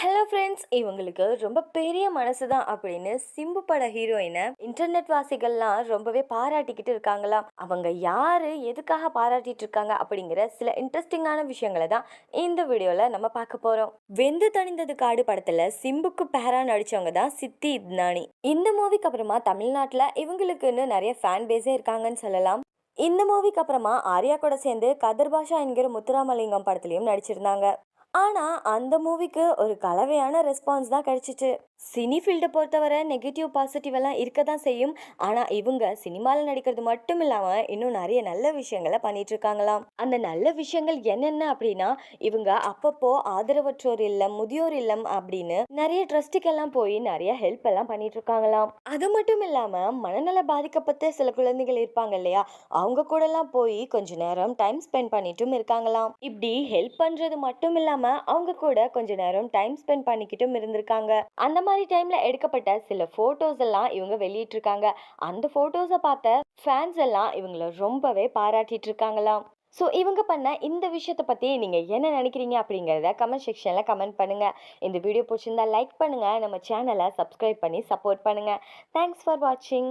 Hello friends இவங்களுக்கு ரொம்ப பெரிய மனசு தான் அப்படின்னு சிம்பு பட ஹீரோயினை இன்டர்நெட் வாசிகள்லாம் ரொம்பவே பாராட்டிக்கிட்டு இருக்காங்களாம். அவங்க யாரு எதுக்காக பாராட்டிட்டு இருக்காங்க அப்படிங்கிற சில இன்ட்ரெஸ்டிங்கான விஷயங்களை தான் இந்த வீடியோவில் நம்ம பார்க்க போகிறோம் வெந்து தணிந்தது காடு படத்தில் சிம்புக்கு பேரா நடித்தவங்க தான் சித்தி இத்னானி இந்த மூவிக்கு அப்புறமா தமிழ்நாட்டில் இவங்களுக்குன்னு நிறைய ஃபேன் பேஸே இருக்காங்கன்னு சொல்லலாம். இந்த மூவிக்கு அப்புறமா ஆர்யா கூட சேர்ந்து கதர் பாஷா என்கிற முத்துராமலிங்கம் படத்துலையும் நடிச்சிருந்தாங்க. ஆனால் அந்த மூவிக்கு ஒரு கலவையான ரெஸ்பான்ஸ் தான் கிடைச்சிச்சு. சினி ஃபீல்டை பொறுத்தவரை நெகட்டிவ் பாசிட்டிவ் எல்லாம் இருக்க தான் செய்யும். ஆனால் இவங்க சினிமாவில் நடிக்கிறது மட்டும் இல்லாமல் இன்னும் நிறைய நல்ல விஷயங்களை பண்ணிட்டு இருக்காங்களாம். அந்த நல்ல விஷயங்கள் என்னென்ன அப்படின்னா இவங்க அப்பப்போ ஆதரவற்றோர் இல்லம் முதியோர் இல்லம் அப்படின்னு நிறைய ட்ரஸ்ட்டுக்கெல்லாம் போய் நிறைய ஹெல்ப் எல்லாம் பண்ணிட்டு இருக்காங்களாம். அது மட்டும் இல்லாமல் மனநல பாதிக்கப்பட்ட சில குழந்தைகள் இருப்பாங்க இல்லையா? அவங்க கூடலாம் போய் கொஞ்ச நேரம் டைம் ஸ்பெண்ட் பண்ணிட்டும் இருக்காங்களாம். இப்படி ஹெல்ப் பண்றது மட்டும் இல்லாம அவங்க கூட கொஞ்ச நேரம் டைம் ஸ்பெண்ட் பண்ணிக்கிட்டும் இருந்திருக்காங்க. அந்த மாதிரி டைம்ல எடுக்கப்பட்ட சில போட்டோஸ் எல்லாம் இவங்க வெளியிட்டிருக்காங்க. அந்த போட்டோஸை பார்த்த ஃபேன்ஸ் எல்லாம் இவங்கள ரொம்பவே பாராட்டிட்டு இருக்காங்களாம் ஸோ இவங்க பண்ண இந்த விஷயத்தை பற்றி நீங்கள் என்ன நினைக்கிறீங்க அப்படிங்கிறத கமெண்ட் செக்ஷனில் கமெண்ட் பண்ணுங்கள் இந்த வீடியோ பிடிச்சிருந்தா லைக் பண்ணுங்கள் நம்ம சேனலை சப்ஸ்கிரைப் பண்ணி சப்போர்ட் பண்ணுங்கள் தேங்க்ஸ் ஃபார் வாட்சிங்